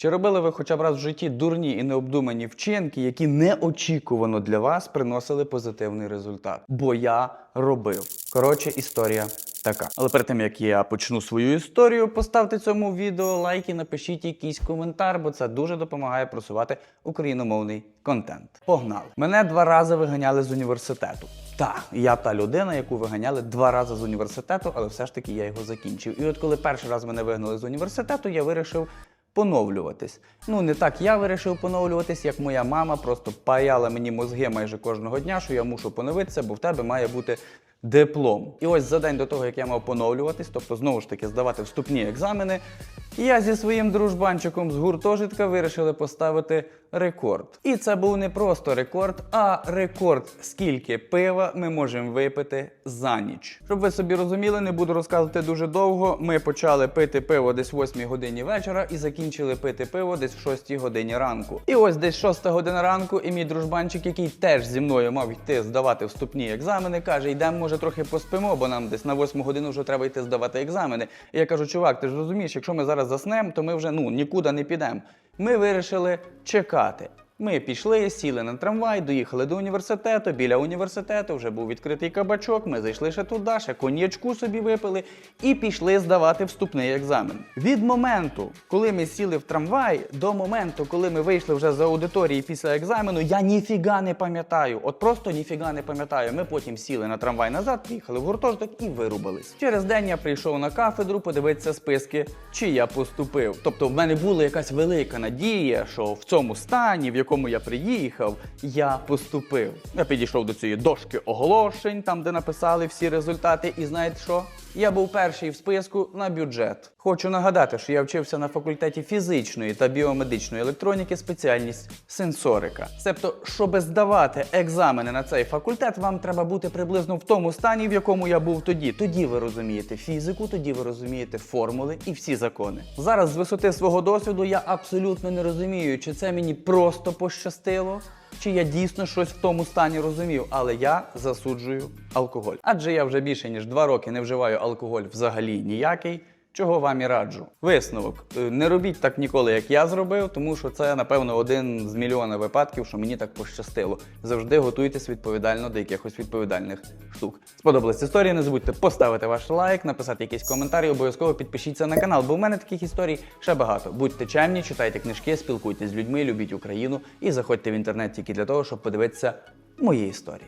Чи робили ви хоча б раз в житті дурні і необдумані вчинки, які неочікувано для вас приносили позитивний результат? Бо я робив. Коротше, історія така. Але перед тим як я почну свою історію, поставте цьому відео лайк і напишіть якийсь коментар, бо це дуже допомагає просувати україномовний контент. Погнали! Мене два рази виганяли з університету. Так, я та людина, яку виганяли два рази з університету, але все ж таки я його закінчив. І от коли перший раз мене вигнали з університету, я вирішив поновлюватись. Ну не так я вирішив поновлюватись, як моя мама просто паяла мені мозги майже кожного дня, що я мушу поновитися, бо в тебе має бути диплом. І ось за день до того, як я мав поновлюватись, тобто знову ж таки здавати вступні екзамени, я зі своїм дружбанчиком з гуртожитка вирішили поставити рекорд. І це був не просто рекорд, а рекорд, скільки пива ми можемо випити за ніч. Щоб ви собі розуміли, не буду розказувати дуже довго. Ми почали пити пиво десь в 8 годині вечора і закінчили пити пиво десь в 6 годині ранку. І ось десь 6 година ранку, і мій дружбанчик, який теж зі мною мав йти здавати вступні екзамени, каже: йдемо, може, трохи поспимо, бо нам десь на 8 годину вже треба йти здавати екзамени. І я кажу, чувак, ти ж розумієш, якщо ми зараз заснемо, то ми вже ну нікуди не підемо. Ми вирішили чекати. Ми пішли, сіли на трамвай, доїхали до університету. Біля університету вже був відкритий кабачок. Ми зайшли ще туди, ще коньячку собі випили і пішли здавати вступний екзамен. Від моменту, коли ми сіли в трамвай, до моменту, коли ми вийшли вже з аудиторії після екзамену, я ніфіга не пам'ятаю. От просто ніфіга не пам'ятаю. Ми потім сіли на трамвай назад, приїхали в гуртожиток і вирубались. Через день я прийшов на кафедру подивитися списки, чи я поступив. Тобто, в мене була якась велика надія, що в цьому стані, в якому я приїхав, я поступив. Я підійшов до цієї дошки оголошень, там де написали всі результати, і знаєте що? Я був перший в списку на бюджет. Хочу нагадати, що я вчився на факультеті фізичної та біомедичної електроніки, спеціальність сенсорика. Себто, щоб здавати екзамени на цей факультет, вам треба бути приблизно в тому стані, в якому я був тоді. Тоді ви розумієте фізику, тоді ви розумієте формули і всі закони. Зараз з висоти свого досвіду я абсолютно не розумію, чи це мені просто пощастило. Чи я дійсно щось в тому стані розумів, але я засуджую алкоголь. Адже я вже більше ніж два роки не вживаю алкоголь взагалі ніякий. Чого вам і раджу. Висновок. Е, Не робіть так ніколи, як я зробив, тому що це, напевно, один з мільйона випадків, що мені так пощастило. Завжди готуйтесь відповідально до якихось відповідальних штук. Сподобалась історія, не забудьте поставити ваш лайк, написати якийсь коментар і обов'язково підпишіться на канал, бо в мене таких історій ще багато. Будьте чемні, читайте книжки, спілкуйтесь з людьми, любіть Україну і заходьте в інтернет тільки для того, щоб подивитися мої історії.